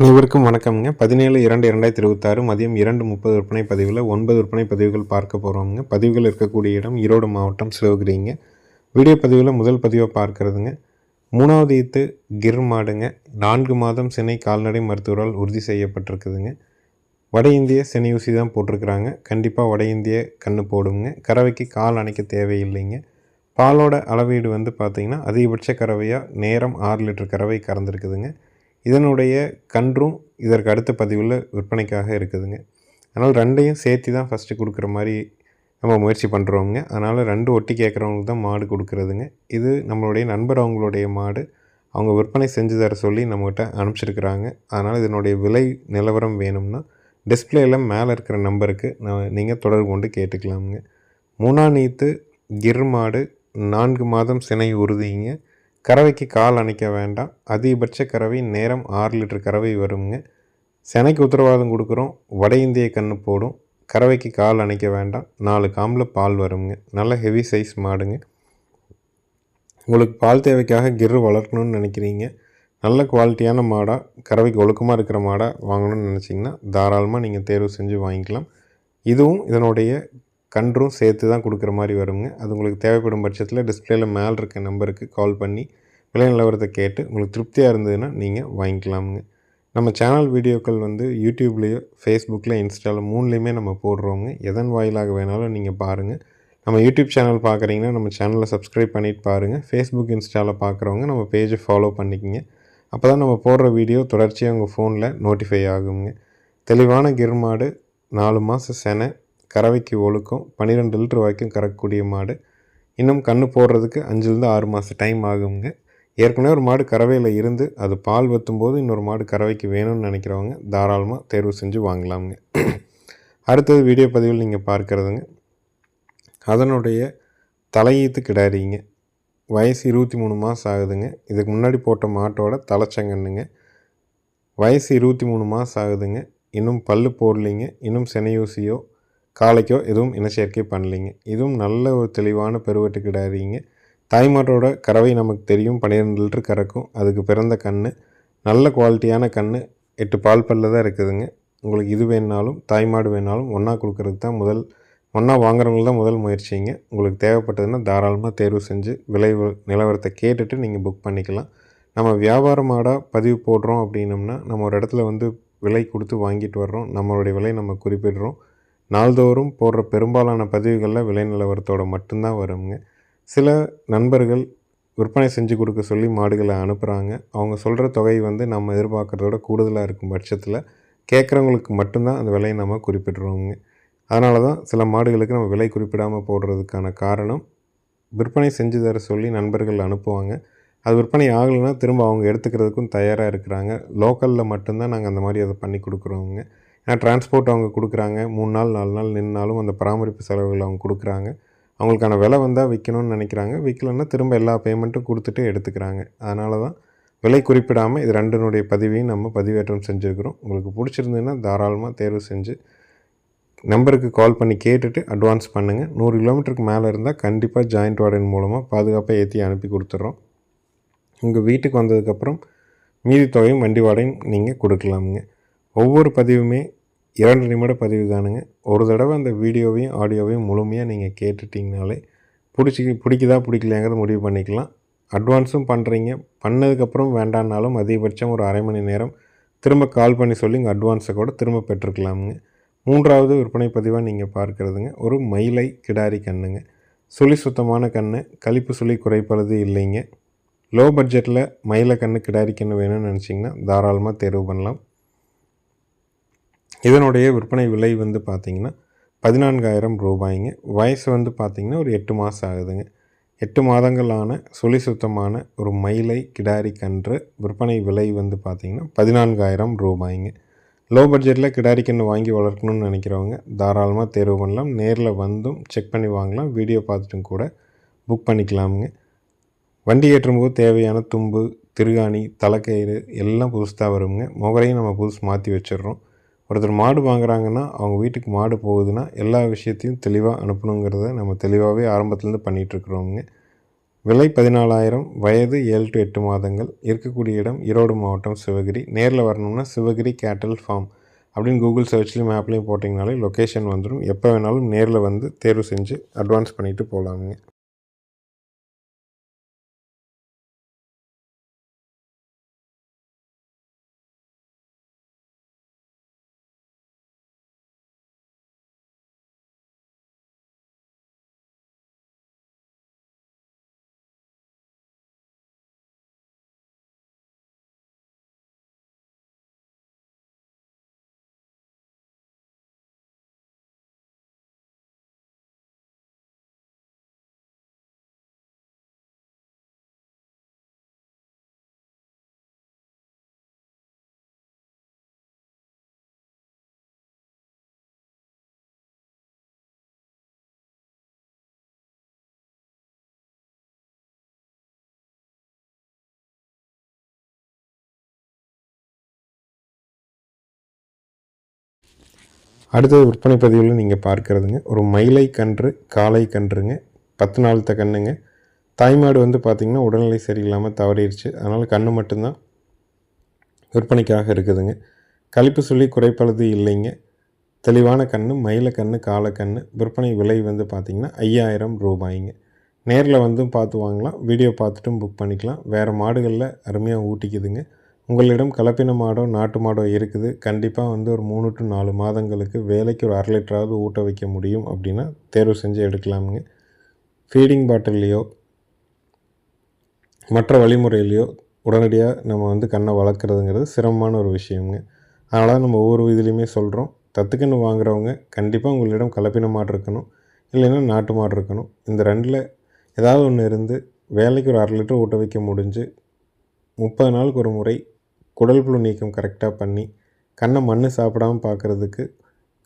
அனைவருக்கும் வணக்கம்ங்க. பதினேழு இரண்டு இரண்டாயிரத்தி இருபத்தாறு மதியம் இரண்டு முப்பது விற்பனை பதிவில் ஒன்பது விற்பனை பதிவுகள் பார்க்க போகிறோம்ங்க பதிவுகள் இருக்கக்கூடிய இடம் ஈரோடு மாவட்டம் சிவகிரிங்க. வீடியோ பதிவில் முதல் பதிவை பார்க்கறதுங்க. மூணாவது ஈத்து கிர் மாடுங்க. நான்கு மாதம் சென்னை கால்நடை மருத்துவரால் உறுதி செய்யப்பட்டிருக்குதுங்க. வட இந்திய சினை ஊசி தான் போட்டிருக்கிறாங்க. கண்டிப்பாக வட இந்திய கன்று போடுங்க. கறவைக்கு கால் அணைக்க தேவையில்லைங்க. பாலோட அளவீடு வந்து பார்த்திங்கன்னா அதிகபட்ச கறவையாக நேரம் ஆறு லிட்டர் கறவை கறந்துருக்குதுங்க. இதனுடைய கன்றும் இதற்கு அடுத்த பதிவில் விற்பனைக்காக இருக்குதுங்க. அதனால் ரெண்டையும் சேர்த்து தான் ஃபஸ்ட்டு கொடுக்குற மாதிரி நம்ம முயற்சி பண்ணுறோங்க அதனால் ரெண்டு ஒட்டி கேட்குறவங்களுக்கு தான் மாடு கொடுக்குறதுங்க. இது நம்மளுடைய நண்பர் அவங்களுடைய மாடு. அவங்க விற்பனை செஞ்சு தர சொல்லி நம்மகிட்ட அனுப்பிச்சிருக்கிறாங்க. அதனால் இதனுடைய விலை நிலவரம் வேணும்னா டிஸ்பிளேயில் மேலே இருக்கிற நம்பருக்கு நான் நீங்கள் தொடர்பு கொண்டு கேட்டுக்கலாமுங்க. மூணா நீத்து கிர் மாடு நான்கு மாதம் சினை உறுதிங்க. கறவைக்கு கால் அணைக்க வேண்டாம். அதிகபட்ச கறவை நேரம் ஆறு லிட்டர் கறவை வருங்க. செனைக்கு உத்தரவாதம் கொடுக்குறோம். வட இந்திய கன்று போடும். கறவைக்கு கால் அணைக்க வேண்டாம். நாலு காம்பில் பால் வருங்க. நல்ல ஹெவி சைஸ் மாடுங்க. உங்களுக்கு பால் தேவைக்காக கிரு வளர்க்கணும்னு நினைக்கிறீங்க. நல்ல குவாலிட்டியான மாடாக கறவைக்கு ஒழுக்கமாக இருக்கிற மாடாக வாங்கணும்னு நினச்சிங்கன்னா தாராளமாக நீங்கள் தேர்வு செஞ்சு வாங்கிக்கலாம். இதுவும் இதனுடைய கன்றும் சேர்த்து தான் கொடுக்குற மாதிரி வருங்க. அது உங்களுக்கு தேவைப்படும் பட்சத்தில் டிஸ்பிளேயில் மேலே இருக்க நம்பருக்கு கால் பண்ணி விலை நிலவரத்தை கேட்டு உங்களுக்கு திருப்தியாக இருந்ததுன்னா நீங்கள் வாங்கிக்கலாமுங்க. நம்ம சேனல் வீடியோக்கள் வந்து யூடியூப்லேயோ ஃபேஸ்புக்கில் இன்ஸ்டாவில் மூணுலேயுமே நம்ம போடுறோங்க. எதன் வாயிலாக வேணாலும் நீங்கள் பாருங்கள் நம்ம யூடியூப் சேனல் பார்க்குறீங்கன்னா நம்ம சேனலை சப்ஸ்கிரைப் பண்ணிட்டு பாருங்கள் ஃபேஸ்புக் இன்ஸ்டாவில் பார்க்குறவங்க நம்ம பேஜை ஃபாலோ பண்ணிக்கோங்க. அப்போ தான் நம்ம போடுற வீடியோ தொடர்ச்சியாக உங்கள் ஃபோனில் நோட்டிஃபை ஆகுங்க. தெளிவான கிர்மாடு நாலு மாதம் செனை கறவைக்கு ஒழுக்கம் பன்னிரெண்டு லிட்டர் வரைக்கும் கறக்கக்கூடிய மாடு. இன்னும் கன்று போடுறதுக்கு அஞ்சுலேருந்து ஆறு மாதம் டைம் ஆகுங்க. ஏற்கனவே ஒரு மாடு கறவையில் இருந்து அது பால் வற்றும்போது இன்னொரு மாடு கறவைக்கு வேணும்னு நினைக்கிறவங்க தாராளமாக தேர்வு செஞ்சு வாங்கலாமுங்க. அடுத்தது வீடியோ பதிவில் நீங்கள் பார்க்குறதுங்க. அதனுடைய தலையீத்து கிடாரிங்க. வயசு இருபத்தி மூணு மாதம் ஆகுதுங்க. இதுக்கு முன்னாடி போட்ட மாட்டோட தலைச்சங்கன்னுங்க. வயசு இருபத்தி மூணு மாதம் ஆகுதுங்க. இன்னும் பல்லு போடலிங்க. இன்னும் செனையூசியோ காளைக்கோ எதுவும் இனச்சேர்க்கை பண்ணலிங்க. இதுவும் நல்ல ஒரு தெளிவான பெருவெட்டு கிடாரிங்க தாய்மாட்டோட கறவை நமக்கு தெரியும். பன்னிரெண்டு லிட்டர் கறக்கும். அதுக்கு பிறந்த கண் நல்ல குவாலிட்டியான கண் எட்டு பால் பல்ல தான் இருக்குதுங்க. உங்களுக்கு இது வேணாலும் தாய்மாடு வேணாலும் ஒன்றா கொடுக்கறது தான் முதல் ஒன்றா வாங்குறவங்களுக்கு தான் முதல் முயற்சிங்க. உங்களுக்கு தேவைப்பட்டதுன்னா தாராளமாக தேர்வு செஞ்சு விலை நிலவரத்தை கேட்டுட்டு நீங்கள் புக் பண்ணிக்கலாம். நம்ம வியாபாரமாடாக பதிவு போடுறோம் அப்படின்னம்னா நம்ம ஒரு இடத்துல வந்து விலை கொடுத்து வாங்கிட்டு வர்றோம். நம்மளுடைய விலை நம்ம குறிப்பிடுறோம். நாள்தோறும் போடுற பெரும்பாலான பதிவுகளில் விலை நிலவரத்தோடு மட்டும்தான் வருங்க. சில நண்பர்கள் விற்பனை செஞ்சு கொடுக்க சொல்லி மாடுகளை அனுப்புகிறாங்க அவங்க சொல்கிற தொகை வந்து நம்ம எதிர்பார்க்குறதோட கூடுதலாக இருக்கும் பட்சத்தில் கேட்குறவங்களுக்கு மட்டும்தான் அந்த விலையை நம்ம குறிப்பிட்றோங்க அதனால தான் சில மாடுகளுக்கு நம்ம விலை குறிப்பிடாமல் போடுறதுக்கான காரணம் விற்பனை செஞ்சு தர சொல்லி நண்பர்கள் அனுப்புவாங்க. அது விற்பனை ஆகலைன்னா திரும்ப அவங்க எடுத்துக்கிறதுக்கும் தயாராக இருக்கிறாங்க. லோக்கலில் மட்டும்தான் நாங்கள் அந்த மாதிரி அதை பண்ணி கொடுக்குறோங்க டிரான்ஸ்போர்ட் அவங்க கொடுக்குறாங்க. மூணு நாள் நாலு நாள் நின்னாலும் அந்த பராமரிப்பு செலவுகள் அவங்க கொடுக்குறாங்க. அவங்களுக்கான விலை வந்தால் விற்கணும்னு நினைக்கிறாங்க. விற்கலன்னா திரும்ப எல்லா பேமெண்ட்டும் கொடுத்துட்டு எடுத்துக்கிறாங்க. அதனால தான் விலை குறிப்பிடாமல் இது ரெண்டினுடைய பதிவையும் நம்ம பதிவேற்றம் செஞ்சுருக்கிறோம். உங்களுக்கு பிடிச்சிருந்ததுன்னா தாராளமாக தேர்வு செஞ்சு நம்பருக்கு கால் பண்ணி கேட்டுட்டு அட்வான்ஸ் பண்ணுங்கள் நூறு கிலோமீட்டருக்கு மேலே இருந்தால் கண்டிப்பாக ஜாயிண்ட் வார்டன் மூலமாக பாதுகாப்பாக ஏற்றி அனுப்பி கொடுத்துட்றோம் உங்கள் வீட்டுக்கு வந்ததுக்கப்புறம் மீதி தொகையும் வண்டி வாடகையும் நீங்கள் கொடுக்கலாமுங்க. ஒவ்வொரு பதிவுமே இரண்டு நிமிட பதிவு தானுங்க. ஒரு தடவை அந்த வீடியோவையும் ஆடியோவையும் முழுமையாக நீங்கள் கேட்டுட்டிங்கனாலே பிடிச்சி பிடிக்குதா பிடிக்கலையாங்கிறத முடிவு பண்ணிக்கலாம். அட்வான்ஸும் பண்ணுறீங்க பண்ணதுக்கப்புறம் வேண்டான்னாலும் அதிகபட்சம் ஒரு அரை மணி நேரம் திரும்ப கால் பண்ணி சொல்லி உங்கள் அட்வான்ஸை கூட திரும்ப பெற்றுக்கலாமுங்க. மூன்றாவது விற்பனை பதிவாக நீங்கள் பார்க்குறதுங்க. ஒரு மயிலை கிடாரி கண்ணுங்க. சுழி சுத்தமான கண்ணு. கழிப்பு சுழி குறைப்பது இல்லைங்க. லோ பட்ஜெட்டில் மயிலை கண்ணு கிடாரி கண்ணு வேணும்னு நினச்சிங்கன்னா தாராளமாக தேர்வு பண்ணலாம். இதனுடைய விற்பனை விலை வந்து பார்த்திங்கன்னா பதினான்காயிரம் ரூபாய்ங்க. வயசு வந்து பார்த்திங்கன்னா ஒரு எட்டு மாதம் ஆகுதுங்க. எட்டு மாதங்களான சுழி சுத்தமான ஒரு மயிலை கிடாரி கன்று விற்பனை விலை வந்து பார்த்திங்கன்னா பதினான்காயிரம் ரூபாய்ங்க. லோ பட்ஜெட்டில் கிடாரி கன்று வாங்கி வளர்க்கணும்னு நினைக்கிறவங்க தாராளமாக தேர்வு பண்ணலாம். நேரில் வந்தும் செக் பண்ணி வாங்கலாம். வீடியோ பார்த்துட்டும் கூட புக் பண்ணிக்கலாமுங்க. வண்டி ஏற்றும்போது தேவையான தும்பு திருகாணி தலைக்கயிறு எல்லாம் புதுசாக வருங்க. முகரையும் நம்ம புதுசு மாற்றி வச்சிடுறோம். ஒருத்தர் மாடு வாங்குறாங்கன்னா அவங்க வீட்டுக்கு மாடு போகுதுன்னா எல்லா விஷயத்தையும் தெளிவாக அனுப்பணுங்கிறத நம்ம தெளிவாகவே ஆரம்பத்துலேருந்து பண்ணிகிட்ருக்குறோங்க விலை பதினாலாயிரம் வயது ஏழு டு எட்டு மாதங்கள் இருக்கக்கூடிய இடம் ஈரோடு மாவட்டம் சிவகிரி. நேரில் வரணும்னா சிவகிரி கேட்டல் ஃபார்ம் அப்படின்னு கூகுள் சர்ச்லேயும் மேப்லேயும் போட்டிங்கனாலே லொக்கேஷன் வந்துடும். எப்போ வேணாலும் நேரில் வந்து தேர்வு செஞ்சு அட்வான்ஸ் பண்ணிவிட்டு போகலாமுங்க அடுத்தது விற்பனை பதிவில் நீங்கள் பார்க்குறதுங்க. ஒரு மயிலை கன்று காலை கன்றுங்க பத்து நாளத்த கன்றுங்க தாய்மாடு வந்து பார்த்திங்கன்னா உடல்நிலை சரியில்லாமல் தவறிடுச்சு அதனால் கன்று மட்டும்தான் விற்பனைக்காக இருக்குதுங்க. கழிப்பு சொல்லி குறைப்பழுது இல்லைங்க. தெளிவான கன்று மயில கன்று கால கன்று விற்பனை விலை வந்து பார்த்திங்கன்னா ஐயாயிரம் ரூபாய்ங்க. நேரில் வந்து பார்த்து வாங்கலாம். வீடியோ பார்த்துட்டும் புக் பண்ணிக்கலாம். வேறு மாடுகளில் அருமையாக ஊட்டிக்குதுங்க. உங்களிடம் கலப்பின மாடோ நாட்டு மாடோ இருக்குது. கண்டிப்பாக வந்து ஒரு மூணு டு நாலு மாதங்களுக்கு வேலைக்கு ஒரு அரை லிட்டராவது ஊட்ட வைக்க முடியும் அப்படின்னா தேர்வு செஞ்சு எடுக்கலாமுங்க. ஃபீடிங் பாட்டில்லையோ மற்ற வழிமுறையிலையோ உடனடியாக நம்ம வந்து கண்ணை வளர்க்குறதுங்கிறது சிரமமான ஒரு விஷயங்க அதனால் நம்ம ஒவ்வொரு இதுலேயுமே சொல்கிறோம் தத்துக்கன்று வாங்குறவங்க கண்டிப்பாக உங்களிடம் கலப்பின மாடு இருக்கணும். இல்லைன்னா நாட்டு மாடு இருக்கணும். இந்த ரெண்டில் ஏதாவது ஒன்று இருந்து வேலைக்கு ஒரு அரை லிட்டர் ஊட்ட வைக்க முடிஞ்சு முப்பது நாளுக்கு ஒரு முறை குடல் புழு நீக்கம் கரெக்டாக பண்ணி கண்ணை மண் சாப்பிடாமல் பார்க்குறதுக்கு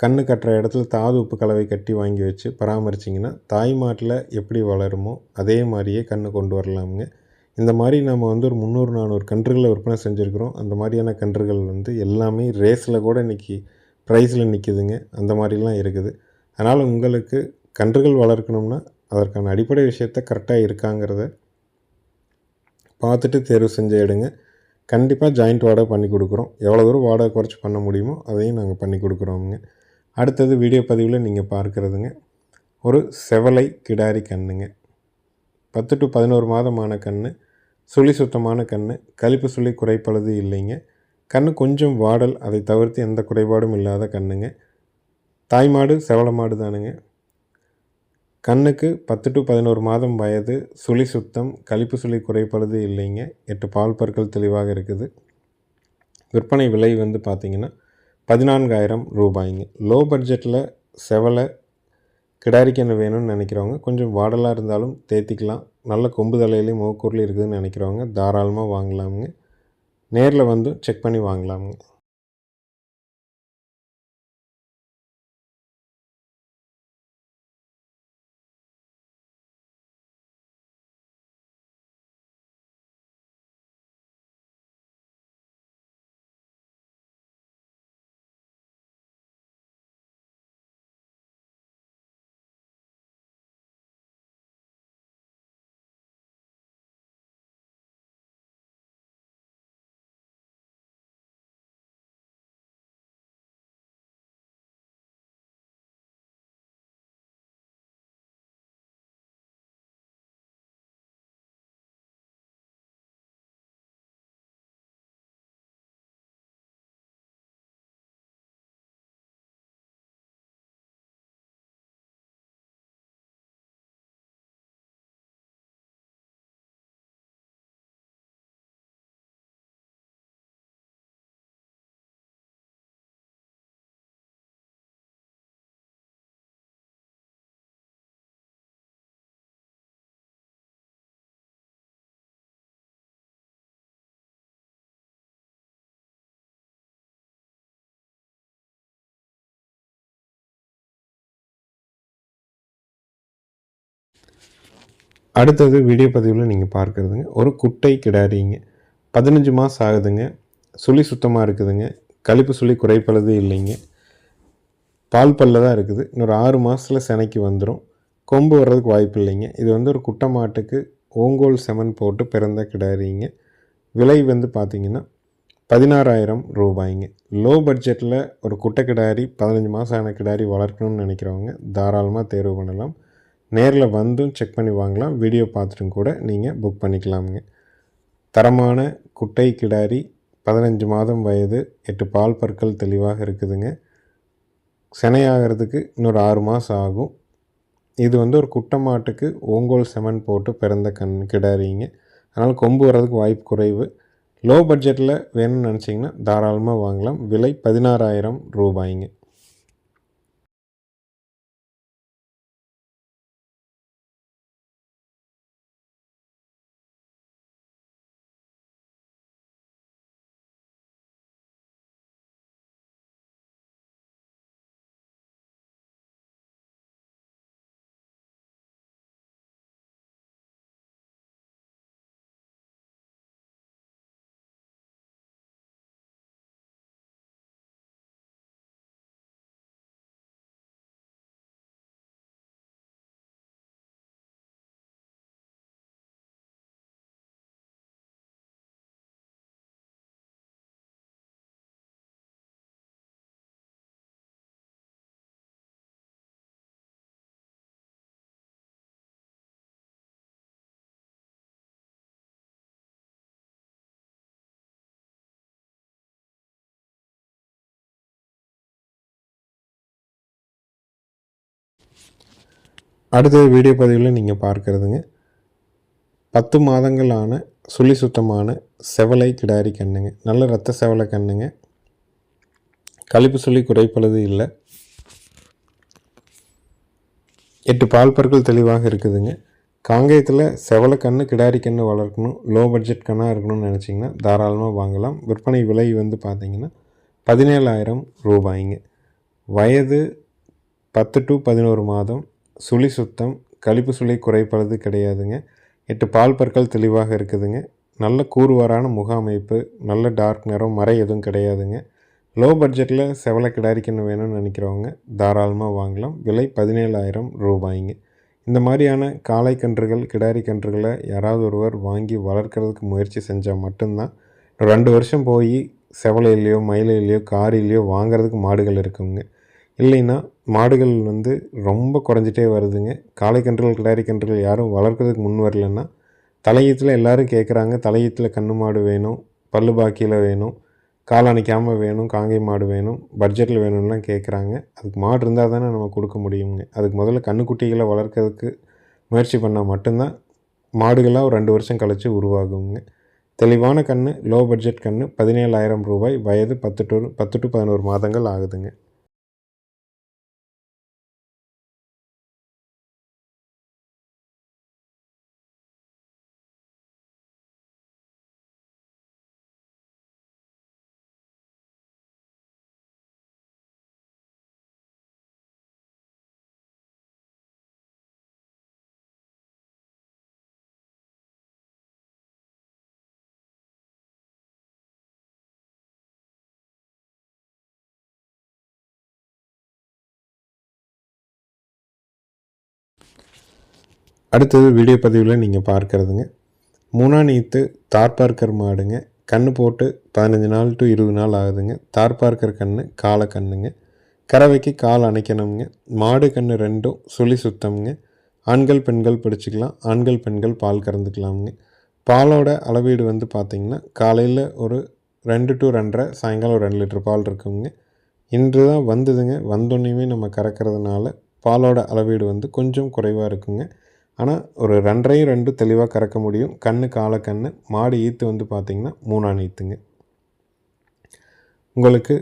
கண்ணு கட்டுற இடத்துல தாது உப்பு கலவை கட்டி வாங்கி வச்சு பராமரிச்சிங்கன்னா தாய் மாட்டில் எப்படி வளருமோ அதே மாதிரியே கண்ணு கொண்டு வரலாமுங்க. இந்த மாதிரி நம்ம வந்து ஒரு முந்நூறு நானூறு கன்றுகளை விற்பனை செஞ்சுருக்குறோம். அந்த மாதிரியான கன்றுகள் வந்து எல்லாமே ரேஸில் கூட இன்றைக்கி ப்ரைஸில் நிற்கிதுங்க அந்த மாதிரிலாம் இருக்குது. அதனால் உங்களுக்கு கன்றுகள் வளர்க்கணும்னா அதற்கான அடிப்படை விஷயத்த கரெக்டாக இருக்காங்கிறத பார்த்துட்டு தேர்வு செஞ்சு எடுங்க. கண்டிப்பாக ஜாயிண்ட் வாடகை பண்ணி கொடுக்குறோம். எவ்வளோ தூரம் வாடகை குறைச்சி பண்ண முடியுமோ அதையும் நாங்கள் பண்ணி கொடுக்குறோமுங்க. அடுத்தது வீடியோ பதிவில் நீங்கள் பார்க்குறதுங்க. ஒரு செவலை கிடாரி கண்ணுங்க. பத்து டு பதினோரு மாதமான கண் சுழி சுத்தமான கண் கழிப்பு சுழி குறைப்பழுது இல்லைங்க. கண் கொஞ்சம் வாடல். அதை தவிர்த்து எந்த குறைபாடும் இல்லாத கண்ணுங்க. தாய்மாடு செவலை மாடு தானுங்க. கண்ணுக்கு பத்து டு பதினோரு மாதம் வயது சுழி சுத்தம் கழிப்பு சுழி குறைப்படுது இல்லைங்க. எட்டு பால் பற்கள் தெளிவாக இருக்குது. விற்பனை விலை வந்து பார்த்திங்கன்னா பதினான்காயிரம் ரூபாய்ங்க. லோ பட்ஜெட்டில் செவலை கிடாரிக்கன்று வேணும்னு நினைக்கிறவங்க கொஞ்சம் வாடலாக இருந்தாலும் தேத்திக்கலாம். நல்ல கொம்பு தலையிலையும் மூக்கூர்லேயும் இருக்குதுன்னு நினைக்கிறவங்க தாராளமாக வாங்கலாமுங்க. நேரில் வந்து செக் பண்ணி வாங்கலாமுங்க. அடுத்தது வீடியோ பதிவில் நீங்கள் பார்க்குறதுங்க. ஒரு குட்டை கிடாரிங்க. பதினஞ்சு மாதம் ஆகுதுங்க. சுழி சுத்தமாக இருக்குதுங்க. கழிப்பு சுழி குறைப்பளது இல்லைங்க. பால் பல்ல தான் இருக்குது. இன்னொரு ஆறு மாதத்தில் செனைக்கு வந்துடும் கொம்பு வர்றதுக்கு வாய்ப்பு இல்லைங்க. இது வந்து ஒரு குட்டை மாட்டுக்கு ஓங்கோல் செமன் போட்டு பிறந்த கிடாரிங்க. விலை வந்து பார்த்திங்கன்னா பதினாறாயிரம் ரூபாய்ங்க. லோ பட்ஜெட்டில் ஒரு குட்டை கிடாரி பதினஞ்சு மாதம் ஆன கிடாரி வளர்க்கணும்னு நினைக்கிறவங்க தாராளமாக தேர்வு பண்ணலாம். நேரில் வந்தும் செக் பண்ணி வாங்கலாம். வீடியோ பார்த்துட்டும் கூட நீங்கள் புக் பண்ணிக்கலாமுங்க. தரமான குட்டை கிடாரி பதினஞ்சு மாதம் வயது எட்டு பால் பற்கள் தெளிவாக இருக்குதுங்க. செனையாகிறதுக்கு இன்னொரு ஆறு மாதம் ஆகும். இது வந்து ஒரு குட்டை மாட்டுக்கு ஓங்கோல் செமன் போட்டு பிறந்த கண் கிடாரிங்க. அதனால் கொம்பு வர்றதுக்கு வாய்ப்பு குறைவு. லோ பட்ஜெட்டில் வேணும்னு நினச்சிங்கன்னா தாராளமாக வாங்கலாம். விலை பதினாறாயிரம் ரூபாய்ங்க. அடுத்த வீடியோ பதிவில் நீங்கள் பார்க்குறதுங்க. பத்து மாதங்களான சுழி சுத்தமான செவலை கிடாரி கண்ணுங்க. நல்ல ரத்த செவலை கண்ணுங்க. கழிப்பு சொல்லி குறைப்பளது இல்லை. எட்டு பால் பற்கள் தெளிவாக இருக்குதுங்க. காங்கேயத்தில் செவலை கன்று கிடாரி கன்று வளர்க்கணும். லோ பட்ஜெட் கண்ணாக இருக்கணும்னு நினச்சிங்கன்னா தாராளமாக வாங்கலாம். விற்பனை விலை வந்து பார்த்திங்கன்னா பதினேழாயிரம் ரூபாய்ங்க. வயது பத்து டு பதினோரு மாதம். சுழி சுத்தம் கழிப்பு சுழி குறைப்பது கிடையாதுங்க. எட்டு பால் பற்கள் தெளிவாக இருக்குதுங்க. நல்ல கூறுவாரான முக அமைப்பு நல்ல டார்க் நிறம் மறை எதுவும் கிடையாதுங்க. லோ பட்ஜெட்டில் செவலை கிடாரிக்கணும் வேணும்னு நினைக்கிறவங்க தாராளமாக வாங்கலாம். விலை பதினேழாயிரம் ரூபாய்ங்க. இந்த மாதிரியான காளை கன்றுகள் கிடாரி கன்றுகளை யாராவது ஒருவர் வாங்கி வளர்க்குறதுக்கு முயற்சி செஞ்சால் மட்டும்தான் ரெண்டு வருஷம் போய் செவலையிலையோ மயிலையிலையோ காரிலையோ வாங்குறதுக்கு மாடுகள் இருக்குங்க. இல்லைன்னா மாடுகள் வந்து ரொம்ப குறைஞ்சிட்டே வருதுங்க. காளை கன்றுகள் கிடாரி கன்றுகள் யாரும் வளர்க்குறதுக்கு முன் வரலன்னா தலையீத்தில் எல்லோரும் கேட்குறாங்க தலையீத்தில் கன்று மாடு வேணும் பல்லு பாக்கியில் வேணும் காலணிக்காமல் வேணும் காங்கை மாடு வேணும் பட்ஜெட்டில் வேணும்லாம் கேட்குறாங்க அதுக்கு மாடு இருந்தால் தானே நம்ம கொடுக்க முடியுங்க அதுக்கு முதல்ல கன்றுக்குட்டிகளை வளர்க்குறதுக்கு முயற்சி பண்ணால் மட்டும்தான் மாடுகளாக ஒரு ரெண்டு வருஷம் கழித்து உருவாகுங்க. தெளிவான கன்று லோ பட்ஜெட் கன்று பதினேழாயிரம் ரூபாய் வயது பத்து டு பத்து டு பதினோரு மாதங்கள் ஆகுதுங்க. அடுத்தது வீடியோ பதிவில் நீங்கள் பார்க்குறதுங்க. மூணாநீத்து தார்பார்க்கர் மாடுங்க. கன்று போட்டு பதினஞ்சு நாள் டு இருபது நாள் ஆகுதுங்க. தார்பார்க்கர் கன்று காலை கண்ணுங்க. கறவைக்கு கால் அணைக்கணுங்க. மாடு கன்று ரெண்டும் சுழி சுத்தம்ங்க. ஆண்கள் பெண்கள் பிடிச்சிக்கலாம். ஆண்கள் பெண்கள் பால் கறந்துக்கலாமுங்க. பாலோட அளவீடு வந்து பார்த்திங்கன்னா காலையில் ஒரு ரெண்டு டு ரெண்டரை சாயங்காலம் ஒரு ரெண்டு லிட்டர் பால் இருக்குங்க. இன்று தான் வந்ததுங்க. வந்தோன்னையுமே நம்ம கறக்கிறதுனால பாலோட அளவீடு வந்து கொஞ்சம் குறைவாக இருக்குங்க. ஆனால் ஒரு ரெண்டரையும் ரெண்டும் தெளிவாக கறக்க முடியும். கண்ணு காலை கண்ணு. மாடு ஈத்து வந்து பார்த்திங்கன்னா மூணாம் ஈத்துங்க. உங்களுக்கு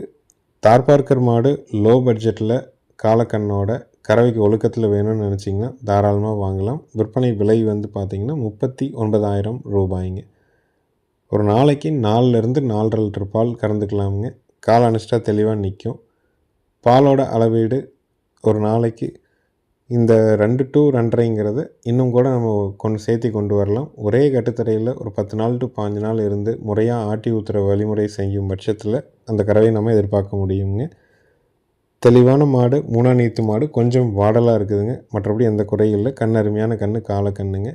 தார்பார்க்கர் மாடு லோ பட்ஜெட்டில் காலக்கண்ணோட கறவைக்கு ஒழுக்கத்தில் வேணும்னு நினச்சிங்கன்னா தாராளமாக வாங்கலாம். விற்பனை விலை வந்து பார்த்திங்கன்னா முப்பத்தி ஒன்பதாயிரம் ரூபாய்ங்க. ஒரு நாளைக்கு நாலுலேருந்து நாலரை லிட்டர் பால் கறந்துக்கலாமுங்க. கால் அனுச்சிட்டா தெளிவாக நிற்கும் பாலோட அளவீடு ஒரு நாளைக்கு இந்த ரெண்டு டு ரெண்டரைங்கிறது இன்னும் கூட நம்ம கொண்டு சேர்த்தி கொண்டு வரலாம். ஒரே கட்டுத்தரையில் ஒரு பத்து நாள் டு பாஞ்சு நாள் இருந்து முறையாக ஆட்டி ஊற்றுற வழிமுறை செய்யும் பட்சத்தில் அந்த கறவை நம்ம எதிர்பார்க்க முடியுங்க. தெளிவான மாடு மூணா நீத்து மாடு கொஞ்சம் வாடலாக இருக்குதுங்க. மற்றபடி எந்த குறையும் இல்லை. கண் அருமையான கண் கால கண்ணுங்க.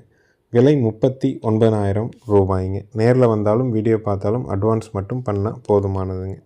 விலை முப்பத்தி ஒன்பதாயிரம் ரூபாய்ங்க. நேரில் வந்தாலும் வீடியோ பார்த்தாலும் அட்வான்ஸ் மட்டும் பண்ணால் போதுமானதுங்க.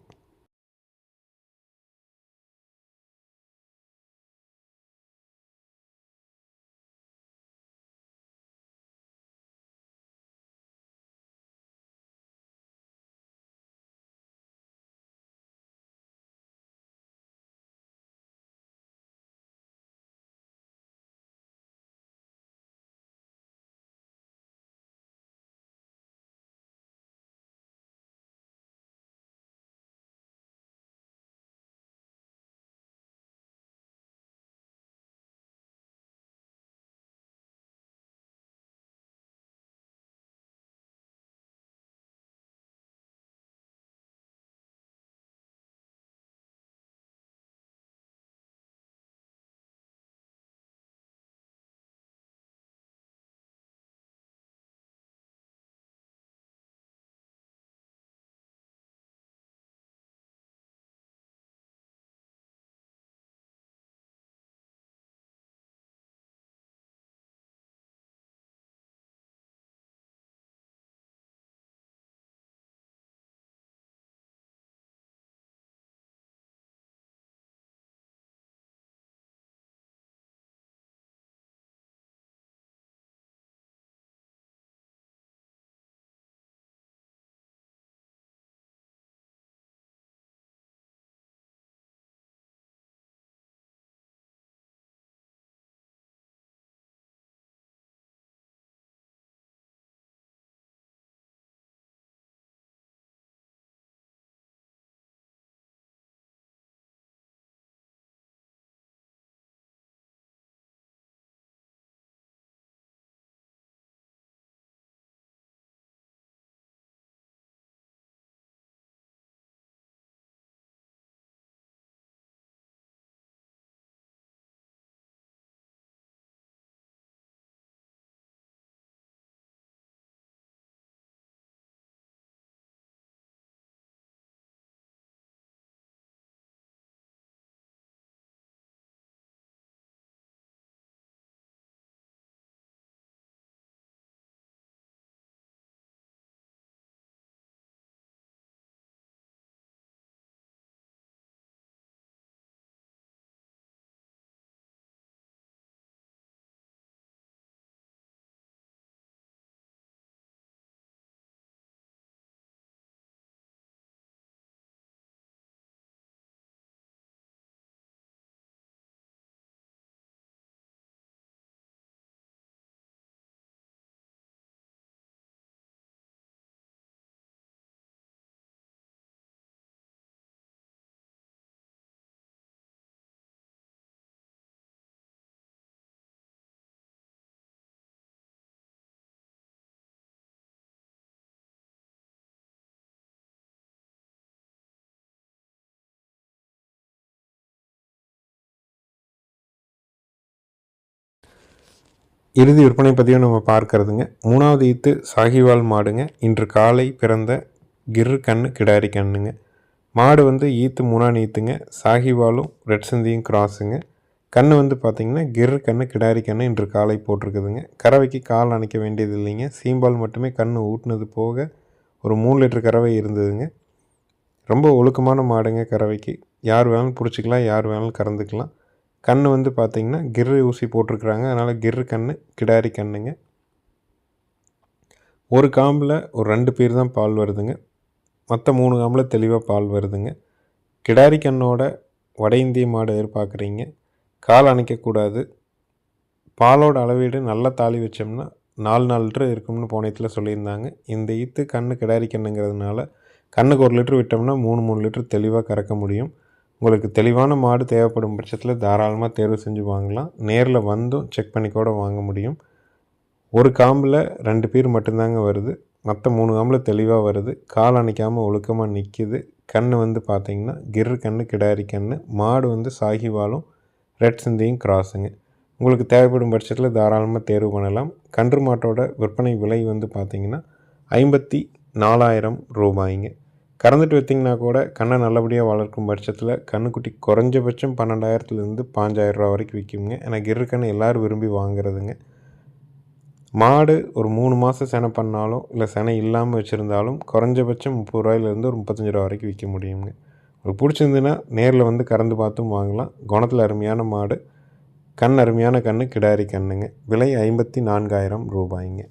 இறுதி விற்பனை பதிவை நம்ம பார்க்கறதுங்க. மூணாவது ஈத்து சாகிவால் மாடுங்க. இன்று காலை பிறந்த கிர் கண்ணு கிடாரி கண்ணுங்க. மாடு வந்து ஈத்து மூணான் ஈத்துங்க. சாகிவாலும் ரெட் சிந்தியும் கிராஸுங்க. கண்ணு வந்து பார்த்திங்கன்னா கிர் கண்ணு கிடாரி கண்ணு இன்று காலை போட்டிருக்குதுங்க. கறவைக்கு கால் அணைக்க வேண்டியது இல்லைங்க. சீம்பால் மட்டுமே கண்ணு ஊட்டினது போக ஒரு மூணு லிட்டர் கறவை இருந்ததுங்க. ரொம்ப ஒழுக்கமான மாடுங்க கறவைக்கு. யார் வேணாலும் பிடிச்சிக்கலாம் யார் வேணாலும் கறந்துக்கலாம். கண் வந்து பார்த்திங்கன்னா கிர்ரு ஊசி போட்டிருக்குறாங்க. அதனால் கிர்ரு கண் கிடாரி கண்ணுங்க. ஒரு காம்பில் ஒரு ரெண்டு பேர் தான் பால் வருதுங்க. மற்ற மூணு காம்பில் தெளிவாக பால் வருதுங்க. கிடாரி கண்ணோட வட இந்திய மாடு எதிர்பார்க்குறீங்க. கால் அணைக்கக்கூடாது. பாலோட அளவீடு நல்லா தாலி வச்சோம்னா நாலு நாலு லிட்டர் இருக்கும்னு போனத்தில் சொல்லியிருந்தாங்க. இந்த ஈத்து கண்ணு கிடாரி கண்ணுங்கிறதுனால கண்ணுக்கு ஒரு லிட்டர் விட்டோம்னா மூணு மூணு லிட்டர் தெளிவாக கறக்க முடியும். உங்களுக்கு தெளிவான மாடு தேவைப்படும் பட்சத்தில் தாராளமாக தேர்வு செஞ்சு வாங்கலாம். நேரில் வந்தும் செக் பண்ணி கூட வாங்க முடியும். ஒரு காம்பில் ரெண்டு பேர் மட்டும்தாங்க வருது. மற்ற மூணு காம்பில் தெளிவாக வருது. கால் அணைக்காமல் ஒழுக்கமாக நிற்கிது கண் வந்து பார்த்திங்கன்னா கிர் கண் கிடாரி கண் மாடு வந்து சாகிவாலும் ரெட் சிந்தியும் கிராஸுங்க. உங்களுக்கு தேவைப்படும் பட்சத்தில் தாராளமாக தேர்வு பண்ணலாம். கன்று மாட்டோட விற்பனை விலை வந்து பார்த்திங்கன்னா ஐம்பத்தி நாலாயிரம் ரூபாய்ங்க. கறந்துட்டு வைத்திங்கன்னா கூட கண்ணை நல்லபடியாக வளர்க்கும் பட்சத்தில் கண்ணுக்குட்டி குறைஞ்சபட்சம் பன்னெண்டாயிரத்துலேருந்து பாஞ்சாயிரரூவா வரைக்கும் விற்குங்க ஏன்னா கிரு எல்லோரும் விரும்பி வாங்குறதுங்க. மாடு ஒரு மூணு மாதம் செனை பண்ணாலும் இல்லை செனை இல்லாமல் வச்சுருந்தாலும் குறைஞ்சபட்சம் முப்பது ரூபாயிலேருந்து ஒரு முப்பத்தஞ்சு ரூபா வரைக்கும் விற்க முடியுங்க. உங்களுக்கு பிடிச்சிருந்துன்னா நேரில் வந்து கறந்து பார்த்தும் வாங்கலாம். குணத்தில் அருமையான மாடு கண் அருமையான கன்று கிடாரி கண்ணுங்க. விலை ஐம்பத்தி நான்காயிரம் ரூபாய்ங்க.